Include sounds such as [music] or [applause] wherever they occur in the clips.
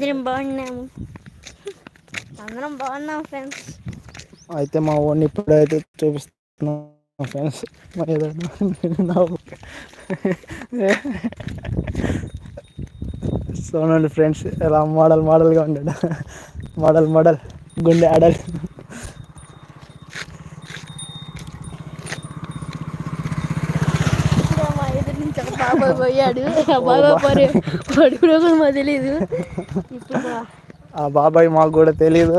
అందరం బాగున్నాము. అందరం బాగున్నాం ఫ్రెండ్స్. అయితే మా ఓన్ ఇప్పుడైతే చూపిస్తున్నాం ఫ్రెండ్స్. మా ఏదైనా సో నండి ఫ్రెండ్స్ ఎలా మోడల్ మోడల్గా ఉండాడు. మోడల్ మోడల్ గుండె ఆడల్ ఇప్పుడు మా ఎదురు నుంచి ఒక బాబాయ్ పోయాడు. ఆ బాబాయ్ పోరే. కూడా మాకు ఇప్పుడు మా ఆ బాబాయ్ మాకు కూడా తెలియదు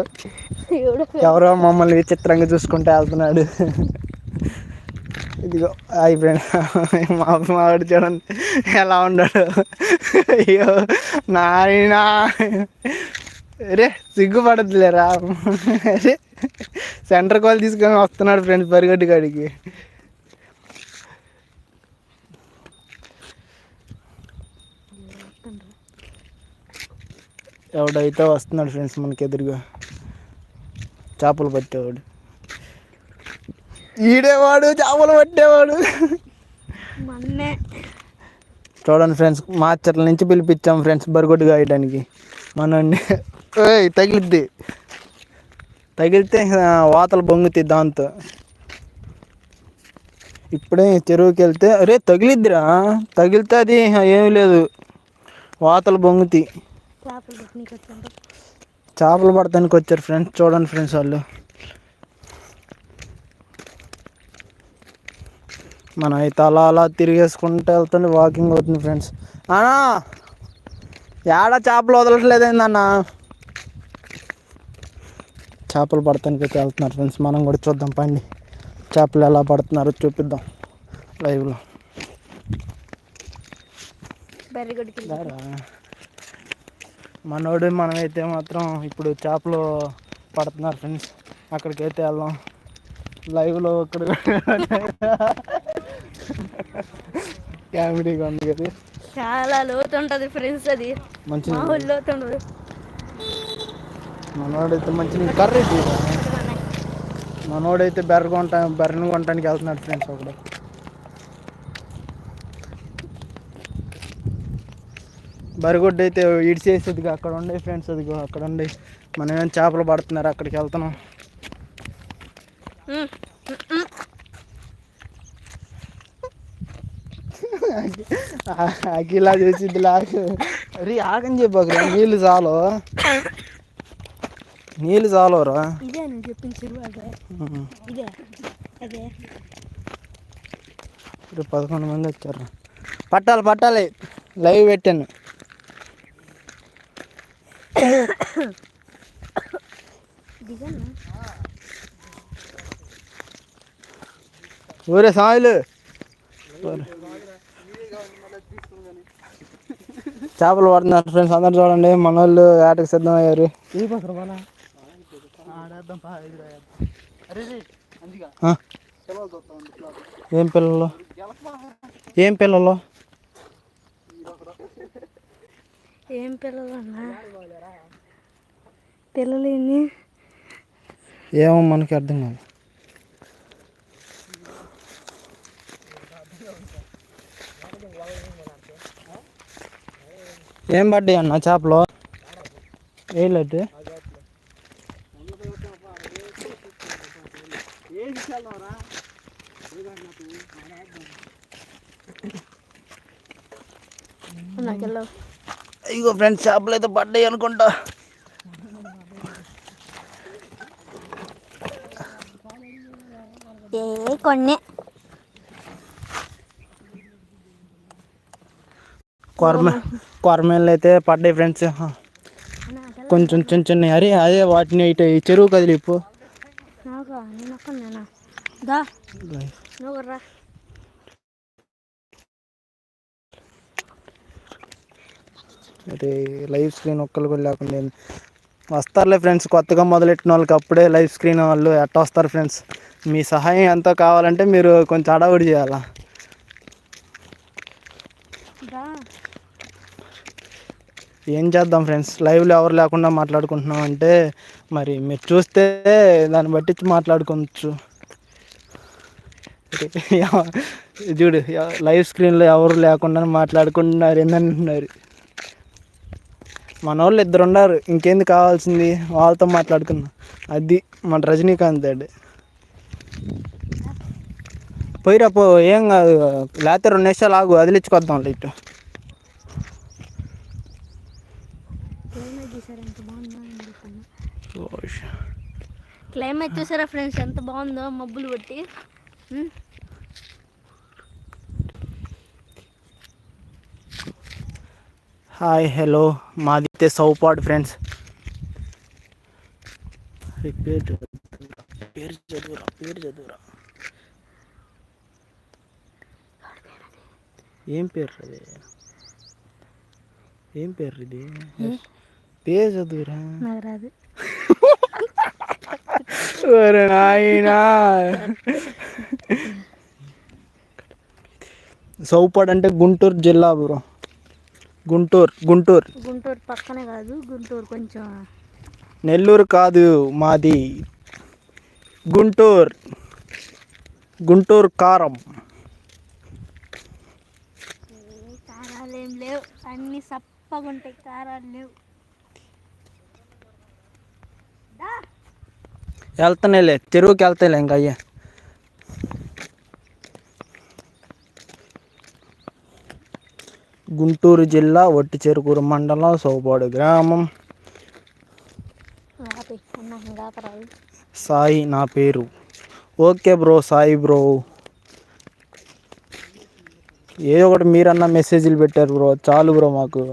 ఎవరో మమ్మల్ని విచిత్రంగా చూసుకుంటూ వెళ్తున్నాడు. ఇదిగో ఫ్రెండ్ మా మావాడు చూడండి ఎలా ఉన్నాడు. అయ్యో నాయనా. రే సిగ్గుపడద్దులేరా. అరే సెంటర్ కాల్ తీసుకొని వస్తున్నాడు ఫ్రెండ్స్ పరిగెట్టు ఎవడైతే వస్తున్నాడు ఫ్రెండ్స్ మనకి ఎదురుగా చేపలు పట్టేవాడు. ఈడేవాడు చేపలు పట్టేవాడు. చూడండి ఫ్రెండ్స్ మాచర్ల నుంచి పిలిపించాం ఫ్రెండ్స్ బరిగొడ్డు కాయడానికి. ఏయ్ తగిలిద్ది. తగిలితే వాతలు బొంగుతాయి దాంతో. ఇప్పుడే చెరువుకి వెళ్తే అరే తగిలిద్దిరా. తగిలితే అది ఏమీ లేదు. వాతలు బొంగుతాయి. చేపలు పడటానికి వచ్చారు. ఫ్రెండ్స్ చూడండి ఫ్రెండ్స్ వాళ్ళు. మనం అయితే అలా అలా తిరిగేసుకుంటూ వెళ్తుంది వాకింగ్ అవుతుంది ఫ్రెండ్స్ అన్నా ఏడ చేపలు వదలట్లేదేందన్న చేపలు పడటానికి అయితే వెళ్తున్నారు ఫ్రెండ్స్ మనం కూడా చూద్దాం పండి చేపలు ఎలా పడుతున్నారో చూపిద్దాం. లైవ్లో. మనోడు మనమైతే మాత్రం ఇప్పుడు చేపలు పడుతున్నారు ఫ్రెండ్స్ అక్కడికైతే వెళ్దాం. లైవ్లో ఇక్కడ కామెడీగా ఉంది కదా. చాలా లోతు ఉంటుంది ఫ్రెండ్స్ అది. మంచి లోతు ఉండదు మనోడైతే మంచి కర్రీ మనోడైతే బెర్ర కొంటా బెర్రను కొనడానికి వెళ్తున్నాడు ఫ్రెండ్స్ ఒకడు. బరిగొడ్డు అయితే ఇడిచేసేదిగా అక్కడ ఉండే ఫ్రెండ్స్ అదిగో అక్కడ ఉండే మనం ఏం చేపలు పడుతున్నారు అక్కడికి వెళ్తున్నాం. అఖిలా చేసిద్ది లాగు అరే ఆగని చెప్పకు నీళ్ళు చాలు. నీళ్ళు అదే ఇదే అదే. ఇప్పుడు పదకొండు మంది వచ్చారు. పట్టాలి పట్టాలి. లైవ్ పెట్టాను. [coughs] ఊరే సాయిలు. చేపలు పడుతున్నారు ఫ్రెండ్స్ అందరు చూడండి. మన వాళ్ళు వేటకు సిద్ధం అయ్యారు. ఏం పిల్లలు? ఏం పిల్లలు? ఏం పిల్లలు అన్నా పిల్లలు ఎన్ని ఏమో మనకి అర్థం కాదు. ఏం పడ్డాయి అన్న చేపలు? వేయలేదు నాకు వెళ్ళవు ఇగో ఫ్రెండ్స్ చేపలు అయితే పడ్డాయి అనుకుంటా. కొన్ని. కొరమ కొరమేళ్ళు అయితే పడ్డాయి ఫ్రెండ్స్. కొంచెం చిన్న చిన్న అరే అదే వాటిని ఇటు ఈ చెరువు కదిలిప్పు నాకు నేను ఒక్కనేనా దా నువ్వు రా అదే లైవ్ స్క్రీన్ ఒక్కరు కూడా లేకుండా. వస్తారులే ఫ్రెండ్స్ కొత్తగా మొదలెట్టిన వాళ్ళకి అప్పుడే లైవ్ స్క్రీన్ వాళ్ళు ఎట్ట వస్తారు ఫ్రెండ్స్? మీ సహాయం ఎంతో కావాలంటే మీరు కొంచెం అడవుడి చేయాలా? ఏం చేద్దాం ఫ్రెండ్స్? లైవ్లో ఎవరు లేకుండా మాట్లాడుకుంటున్నాం అంటే మరి మీరు చూస్తే దాన్ని బట్టి మాట్లాడుకోవచ్చు. [laughs] చూడు లైవ్ స్క్రీన్లో ఎవరు లేకుండా మాట్లాడుకుంటున్నారు ఏందంటున్నారు? మన వాళ్ళు ఇద్దరు ఉన్నారు ఇంకేంది కావాల్సింది? వాళ్ళతో మాట్లాడుకున్నా అది మన రజనీకాంత్ అండి పోయిరా పో ఏం కాదు. లేకపోతే రెండు నిమిషాలు ఆగు వదిలించుకొద్దాం లైట్. క్లైమేట్ చూసారా? ఫ్రెండ్స్ ఎంత బాగుందో? మబ్బులు కొట్టి. హాయ్ హలో మాది అయితే సౌపాడు ఫ్రెండ్స్ పేరు చదువురా, పేరు చదువురా. పేరు చదువురా ఏం పేరు అది ఏం? పేరు ఇది పేరు చదువురా ఒరే నాయనా. [laughs] సౌపాడు అంటే గుంటూరు జిల్లా బ్రో. గుంటూరు గుంటూరు. గుంటూరు పక్కనే కాదు గుంటూరు కొంచెం నెల్లూరు కాదు మాది. గుంటూరు గుంటూరు కారం. కారాలు ఏం లేవు అన్ని సప్పగా ఉంటాయి కారాలు లేవు. వెళ్తానేలే చెరువుకి వెళ్తాయిలే ఇంకా అయ్యా. గుంటూరు జిల్లా ఒట్టి చెరుకూరు మండలం సౌపాడు గ్రామం. సాయి నా పేరు. Okay bro Sai bro. ఏదో ఒకటి మీరన్నా మెసేజ్లు పెట్టారు బ్రో చాలు బ్రో మాకు.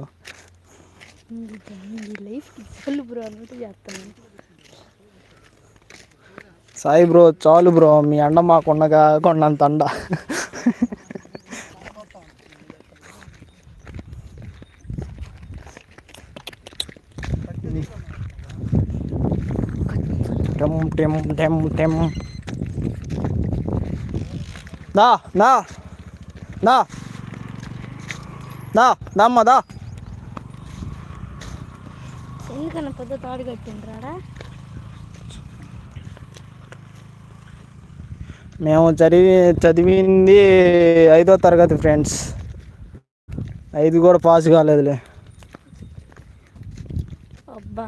సాయి బ్రో చాలు బ్రో మీ అండ మాకుండగా కొండంత అండ. టెం టెం టెం టెం దా నా నా నా దమ్మ దా. ఎందుకన్నా పెద్ద తాడు కట్టిండ్రాడా? మేము చదివి చదివింది ఐదో తరగతి ఫ్రెండ్స్ ఐదు కూడా పాస్ కాలేదులే అబ్బా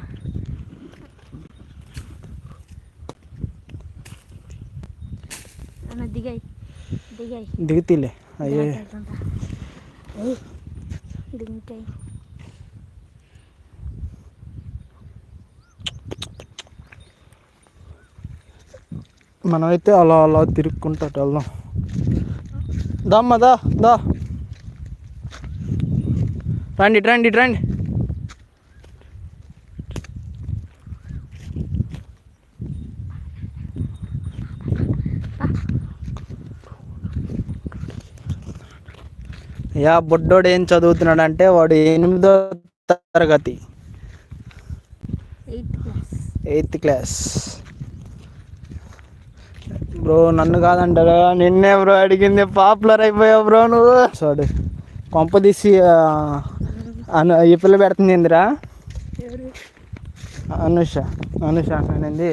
అన్న దిగాయి దిగాయి దిగుతీలే అయ్యే మనమైతే అలా అలా తిరుక్కుంటా వెళ్దాం దమ్మ దా దా రండి రండి రండి యా బుడ్డోడు ఏం చదువుతున్నాడు అంటే వాడు ఎనిమిదో తరగతి. ఎయిత్ క్లాస్ బ్రో నన్ను కాదంటారా? నిన్నే బ్రో అడిగింది పాపులర్ అయిపోయావు బ్రో నువ్వు. సారీ కొంప తీసి ఈ పిల్ల పెడుతుంది ఏందిరా? అనుష అనుష అనేది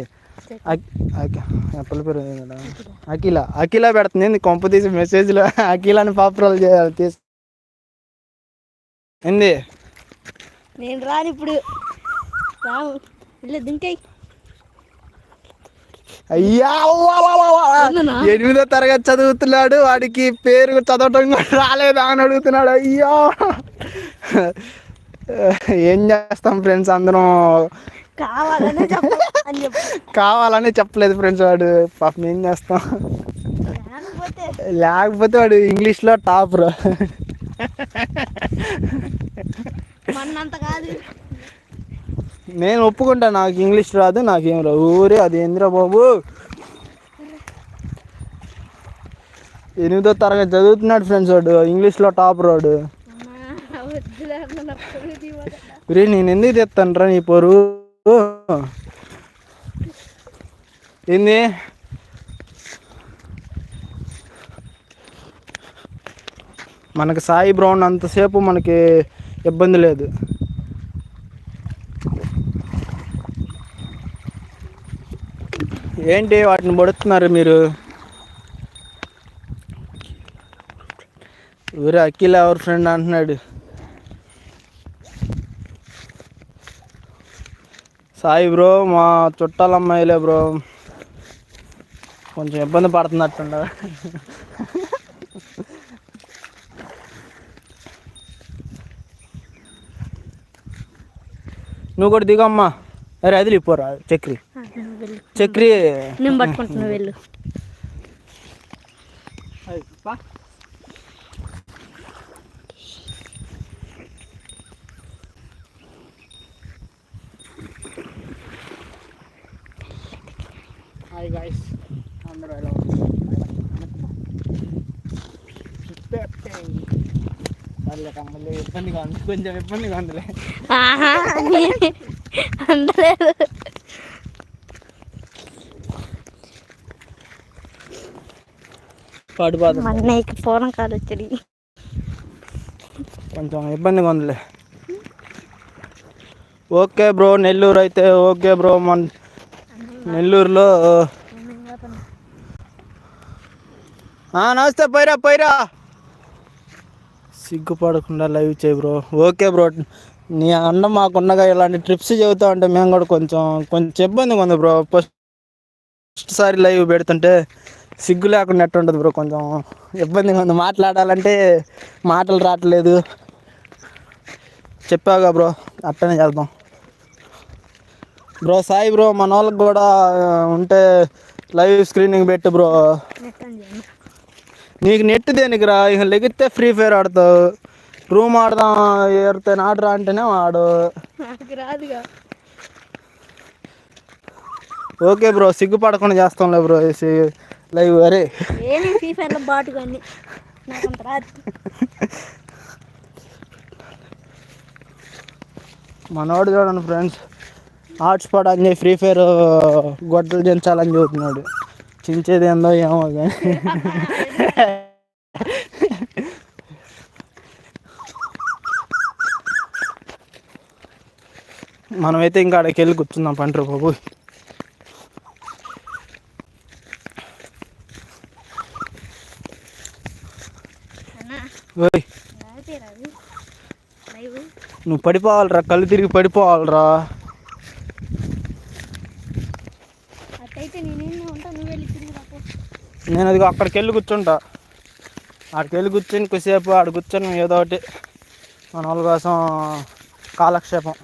పిల్ల పేరు? అఖిల. అఖిల పెడుతుంది కొంప తీసి మెసేజ్లో అఖిల అని పాపులర్ చేయాలి తీసి ఏంది? నేను రాను ఇప్పుడు. రాము ఇల్లు దింకాయి అయ్యా అవునా? ఎనిమిదో తరగతి చదువుతున్నాడు. వాడికి పేరు చదవటం కూడా రాలేదా అని అడుగుతున్నాడు. అయ్యో. ఏం చేస్తాం ఫ్రెండ్స్ అందరం? కావాలనే చెప్పలేదు ఫ్రెండ్స్ వాడు. పాపం ఏం చేస్తాం? లేకపోతే. లేకపోతే వాడు ఇంగ్లీష్లో టాప్ రా మన్నంత కాదు. నేను ఒప్పుకుంటా నాకు ఇంగ్లీష్ రాదు నాకేం రాదు. ఊరే అది ఏందిరా బాబు? ఎనిమిదో తరగతి చదువుతున్నాడు ఫ్రెండ్స్ వాడు. ఇంగ్లీష్లో టాప్ రాడు. రే నేను ఎందుకు తెస్తాను రా నీ పరువు ఏంది? మనకి సాయి బ్రౌన్ అంతసేపు మనకి ఇబ్బంది లేదు. ఏంటి వాటిని పడుతున్నారు మీరు? ఊరే అఖిల్ ఎవరి ఫ్రెండ్ అంటున్నాడు. సాయి బ్రో మా చుట్టాల అమ్మాయిలే బ్రో. కొంచెం ఇబ్బంది పడుతున్నట్టుండ నువ్వు కూడా దిగమ్మా అరే అది పోరా చక్రి చక్రి నేను పట్టుకుంటున్నా వెళ్ళు హాయ్ గాయస్ అందరూ ఎలా ఉన్నారు ఇబ్బందిగా ఉంది కొంచెం ఇబ్బందిగా ఉందిలే. అందలేదు. పడిపోతుంది మా అన్నయ్యకి కాల్ వచ్చి కొంచెం ఇబ్బందిగా ఉందిలే. ఓకే బ్రో నెల్లూరు అయితే ఓకే బ్రో మన నెల్లూరులో ఆ, నమస్తే పోయిరా పోయిరా. సిగ్గుపడకుండా లైవ్ చేయి బ్రో. Okay bro. నీ అన్న మాకున్నగా ఇలాంటి ట్రిప్స్ చెబుతా ఉంటే మేము కూడా కొంచెం కొంచెం ఇబ్బందిగా ఉంది బ్రో. ఫస్ట్ సారి లైవ్ పెడుతుంటే సిగ్గు లేకుండా ఉంటుంది బ్రో కొంచెం ఇబ్బందిగా ఉంది. మాట్లాడాలంటే మాటలు రావట్లేదు. చెప్పావుగా బ్రో. అట్టనే చేద్దాం. బ్రో సాయి బ్రో మన వాళ్ళకి కూడా ఉంటే లైవ్ స్క్రీనింగ్ పెట్టు బ్రో. నీకు నెట్ దేనికి రా ఇక లెగితే ఫ్రీ ఫైర్ ఆడతావు రూమ్ ఆడదాం ఏరితే ఆడరా అంటేనే ఆడు ఓకే బ్రో సిగ్గుపడకుండా చేస్తాంలే బ్రో లైవ్ అరే. మనోడు చూడండి ఫ్రెండ్స్. హాట్స్పాట్ అని ఫ్రీ ఫైర్ గొడ్డలు దించాలని చూస్తున్నాడు. చించేది ఏందో ఏమో కానీ. [laughs] మనమైతే ఇంకా అక్కడికి వెళ్ళి కూర్చుందాం పంటరు బాబు. నువ్వు పడిపోవాలిరా కళ్ళు తిరిగి పడిపోవాలిరా. అట్టయితే నేనేం ఉంటా నువ్వు వెళ్ళి తిరిగి రాపో నేను అది అక్కడికి వెళ్ళి కూర్చుంటా. అక్కడికి వెళ్ళి కూర్చొని కొద్దిసేపు ఆడ కూర్చొని ఏదో ఒకటి. మన వాళ్ళ కోసం కాలక్షేపం.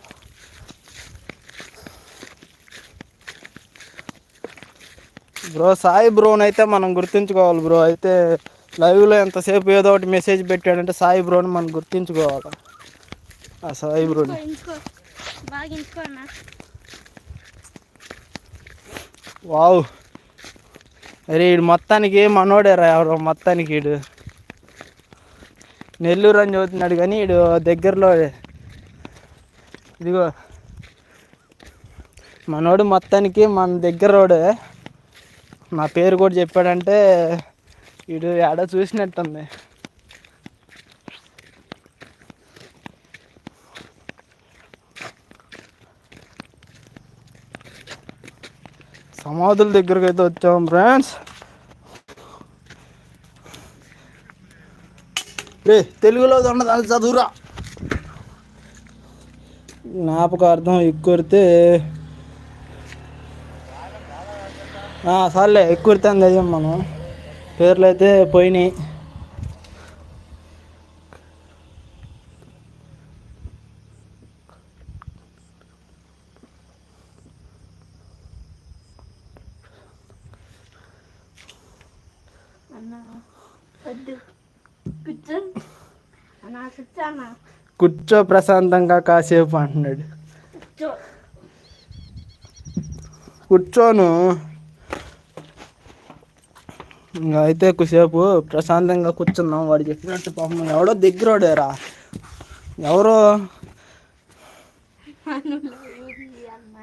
బ్రో సాయి బ్రోని అయితే మనం గుర్తుంచుకోవాలి బ్రో. అయితే లైవ్లో ఎంతసేపు ఏదో ఒకటి మెసేజ్ పెట్టాడంటే సాయి బ్రోని మనం గుర్తుంచుకోవాలి. ఆ సాయి బ్రోని. వావ్. అరే ఈడు మొత్తానికి మనోడేరా ఎవరో మొత్తానికి వీడు నెల్లూరు అని చదువుతున్నాడు కానీ ఈడు దగ్గరలో ఇదిగో. మనోడు మొత్తానికి మన దగ్గరోడే నా పేరు కూడా చెప్పాడంటే వీడు ఏడో చూసినట్టుంది. సమాధుల దగ్గరకు అయితే వచ్చాం ఫ్రెండ్స్ రే తెలుగులో ఉన్నదాన్ని చదువురా జ్ఞాపకార్థం ఎక్కురితే సర్లే ఎక్కురితే అని చదివాం మనం. పేర్లు అయితే పోయినాయి అన్న వద్దు కూర్చో అన్న కూర్చో అన్న కూర్చో ప్రశాంతంగా కాసేపు అంటున్నాడు. కూర్చో. కూర్చోను. ఇంకా అయితే కొద్దిసేపు ప్రశాంతంగా కూర్చున్నాం. వాడు చెప్పినట్టు పాపం ఎవడో దగ్గరోడేరా. ఎవరో?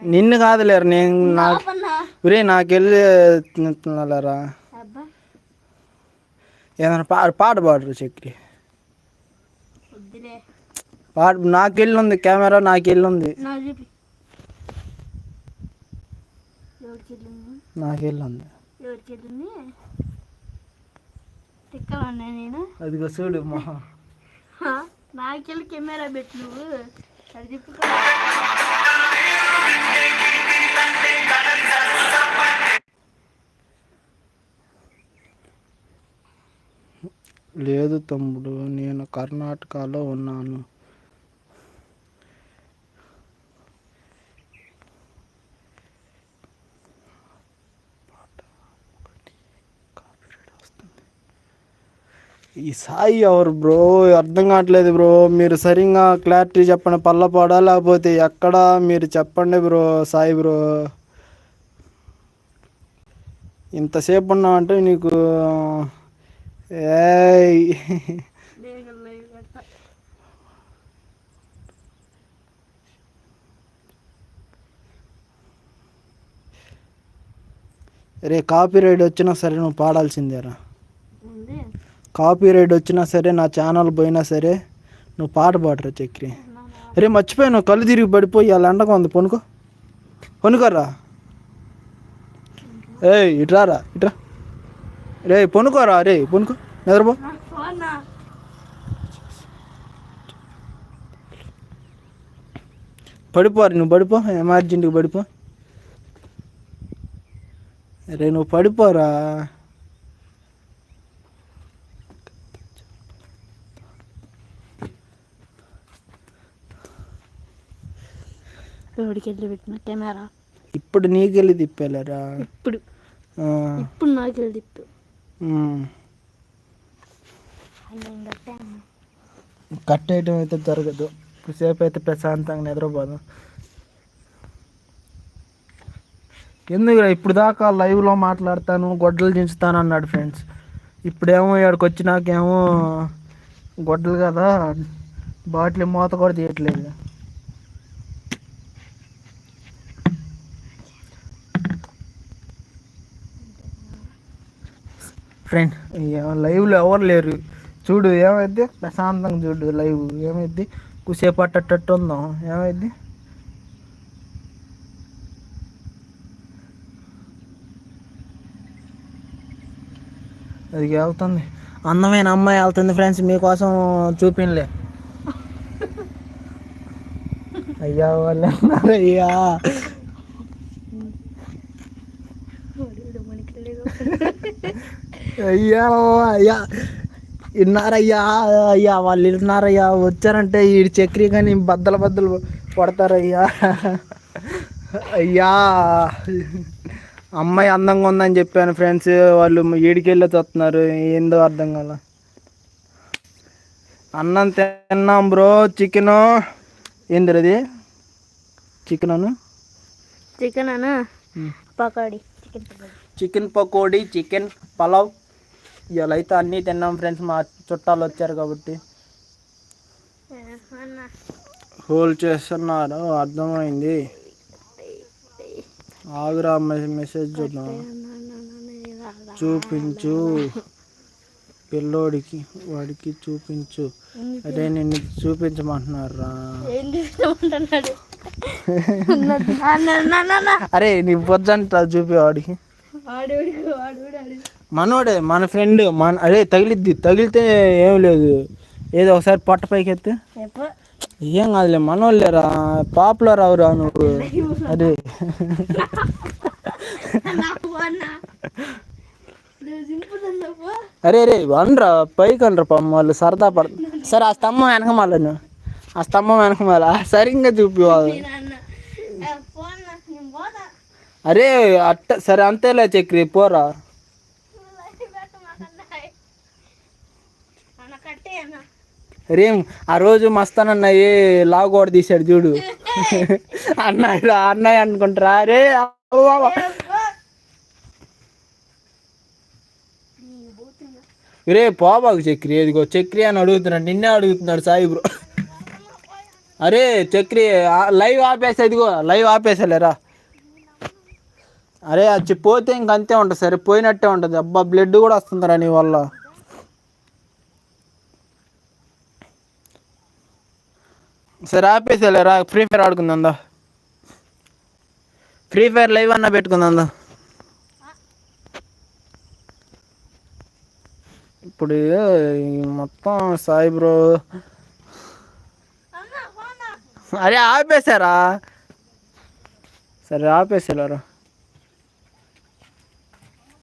నిన్ను కాదులేరు నేను నా పాపన్నా. ఒరే నాకెళ్ళి తింటున్నారా ఏదైనా పా పాట పాడరు చక్రి వాడు నాకు వెళ్ళుంది కెమెరా నాకు వెళ్ళుంది నాకు వెళ్ళుంది అదిగో చూడు మహా నాకెళ్ళి కెమెరా పెట్టు అది చెప్పు. లేదు తమ్ముడు నేను కర్ణాటకలో ఉన్నాను. ఈ సాయి ఎవరు బ్రో? అర్థం కావట్లేదు బ్రో. మీరు సరిగా క్లారిటీ చెప్పండి. పల్లపాడా లేకపోతే ఎక్కడ? మీరు చెప్పండి బ్రో సాయి బ్రో. ఇంతసేపు ఉన్నావంటే నీకు ఏయ్. రే కాపీ రైడ్ వచ్చినా సరే నువ్వు పాడాల్సిందేరా. కాపీరైట్ వచ్చినా సరే నా ఛానల్ పోయినా సరే నువ్వు పాట పాడరా చక్రి. రే మర్చిపోయాను కళ్ళు తిరిగి పడిపోయి అలా ఎండగా ఉంది పనుకో. పనుకోరా ఏయ్ ఇట్రారా ఇట్రా రే. పనుకోరా రే పనుకో. నిద్రపో. పడిపోరు నువ్వు పడిపో ఎమర్జెంట్కి పడిపో. రే నువ్వు పడిపోరా. రోడ్డుకి వెళ్ళి పెట్టిన కెమెరా. ఇప్పుడు నీకెళ్ళి తిప్పేలేరా? ఇప్పుడు. ఇప్పుడు నాకు వెళ్ళి తిప్పు కట్టేయటం అయితే జరగదు. సేపు అయితే ప్రశాంతంగా నిద్రపోదు. ఎందుకు ఇప్పుడు దాకా లైవ్లో మాట్లాడతాను గొడ్డలు దించుతాను అన్నాడు ఫ్రెండ్స్. ఇప్పుడేమో ఇక్కడికి వచ్చినాకేమో గొడ్డలు కదా బాటిల్ మూత కూడా తీయట్లేదు. ఫ్రెండ్ లైవ్లో ఎవరు లేరు. చూడు ఏమైంది? ప్రశాంతంగా చూడు లైవ్ ఏమైంది? కుసేపు అట్టట్టు ఉందాం. ఏమైంది? అది వెళ్తుంది. అందమైన అమ్మాయి వెళ్తుంది ఫ్రెండ్స్ మీకోసం చూపినలే. అయ్యా వాళ్ళు అయ్యా. అయ్యా అయ్యా. విన్నారయ్యా అయ్యా. వాళ్ళు విన్నారయ్యా వచ్చారంటే ఈ చక్రి కానీ బద్దలు బద్దలు పడతారయ్యా అయ్యా. అమ్మాయి అందంగా ఉందని చెప్పాను ఫ్రెండ్స్ వాళ్ళు ఏడికెళ్ళి వస్తున్నారు ఏందో అర్థం కాల. అన్నం తిన్నాం బ్రో. చికెన్. ఏంది అది చికెన్ అను chicken chicken pakodi chicken pulao. ఇవాళ అయితే అన్నీ తిన్నాం ఫ్రెండ్స్ మా చుట్టాలు వచ్చారు కాబట్టి. హోల్ చేస్తున్నారు అర్థమైంది. ఆగురా మెసేజ్ చూద్దాం. చూపించు. పిల్లోడికి వాడికి చూపించు. అదే నిన్ను చూపించమంటున్నారా? అరే నీ బొజ్జంట చూపి వాడికి. మనోడే మన ఫ్రెండ్ మన అదే తగిలిద్ది తగిలితే ఏం లేదు ఏదో ఒకసారి పొట్ట పైకి ఎత్తే చెప్పు ఏం కాదులే మనోళ్ళేరా పాపులర్ అవురా నువ్వు అదే నాకు అన్న సింపుల్ అన్నప్పు అరే రే అనరా పైకి అనరా పాపం వాళ్ళు సరదా పడ సరే ఆ స్తంభం వెనక మళ్ళీ ఆ స్తంభం వెనక మళ్ళా సరిగ్గా చూపి వాళ్ళు అన్న ఫోన్ నేను పోతా అరే అట్ట సరే అంతేలే చక్రి పోరా అన్న కట్టే అన్న రేమ్ ఆ రోజు మస్తానన్న ఏ కూడా తీశాడు చూడు. అన్నయ్య అన్నయ్య అనుకుంటారా? అరే రే పోబాకు చక్రి ఇదిగో చక్రి అని అడుగుతున్నాడు. నిన్నే అడుగుతున్నాడు సాయి బ్రో. అరే చక్రి లైవ్ ఆపేసా ఇదిగో లైవ్ ఆపేసలేరా అరే అది పోతే ఇంక అంతే ఉంటుంది సరే. పోయినట్టే ఉంటుంది. అబ్బా బ్లడ్ కూడా వస్తుందిరా నీ వల్ల. సరే ఆపేసేలేరా ఫ్రీ ఫైర్ ఆడుకుందా ఫ్రీ ఫైర్ లైవ్ అన్న పెట్టుకుందా ఇప్పుడు మొత్తం సాయి బ్రో. అరే ఆపేశారా సరే ఆపేసేలారా